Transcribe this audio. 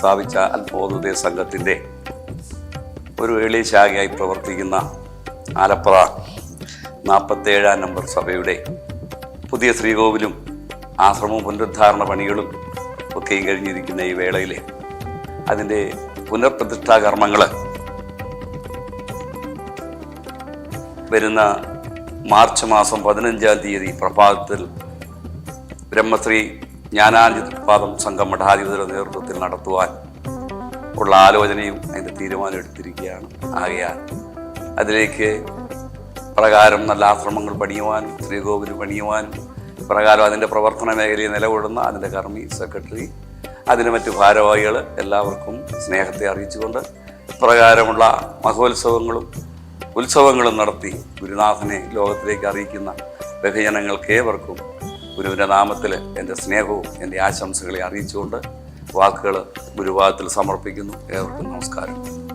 സ്ഥാപിച്ച അത്ഭുതോദയ സംഘത്തിന്റെ ഒരു എളിയ ശാഖയായി പ്രവർത്തിക്കുന്ന ആലപ്പുഴ നാൽപ്പത്തേഴാം നമ്പർ സഭയുടെ പുതിയ ശ്രീകോവിലും ആശ്രമവും പുനരുദ്ധാരണ പണികളും ഒക്കെയും കഴിഞ്ഞിരിക്കുന്ന ഈ വേളയിൽ അതിന്റെ പുനഃപ്രതിഷ്ഠാ കർമ്മങ്ങൾ വരുന്ന മാർച്ച് മാസം പതിനഞ്ചാം തീയതി പ്രഭാതത്തിൽ ബ്രഹ്മശ്രീ ജ്ഞാനാനന്ദപാദം സംഘം മഠാധിപതിയുടെ നേതൃത്വത്തിൽ നടത്തുവാൻ ഉള്ള ആലോചനയും അതിന്റെ തീരുമാനം എടുത്തിരിക്കുകയാണ്. ആകയാൽ അതിലേക്ക് പ്രകാരം നല്ല ആശ്രമങ്ങൾ പണിയുവാനും ശ്രീകോവിൽ പണിയുവാനും പ്രകാരം അതിന്റെ പ്രവർത്തന മേഖലയിൽ നിലകൊള്ളുന്ന അതിന്റെ കർമ്മി സെക്രട്ടറി അതിന് മറ്റു ഭാരവാഹികൾ എല്ലാവർക്കും സ്നേഹത്തെ അറിയിച്ചുകൊണ്ട് പ്രകാരമുള്ള മഹോത്സവങ്ങളും ഉത്സവങ്ങളും നടത്തി ഗുരുനാഥനെ ലോകത്തിലേക്ക് അറിയിക്കുന്ന ബഹുജനങ്ങൾക്ക് ഏവർക്കും ഗുരുവിന്റെ നാമത്തിൽ എന്റെ സ്നേഹവും എന്റെ ആശംസകളെ അറിയിച്ചുകൊണ്ട് വാക്കുകൾ ഗുരുവാദത്തിൽ സമർപ്പിക്കുന്നു. ഏവർക്കും നമസ്കാരം.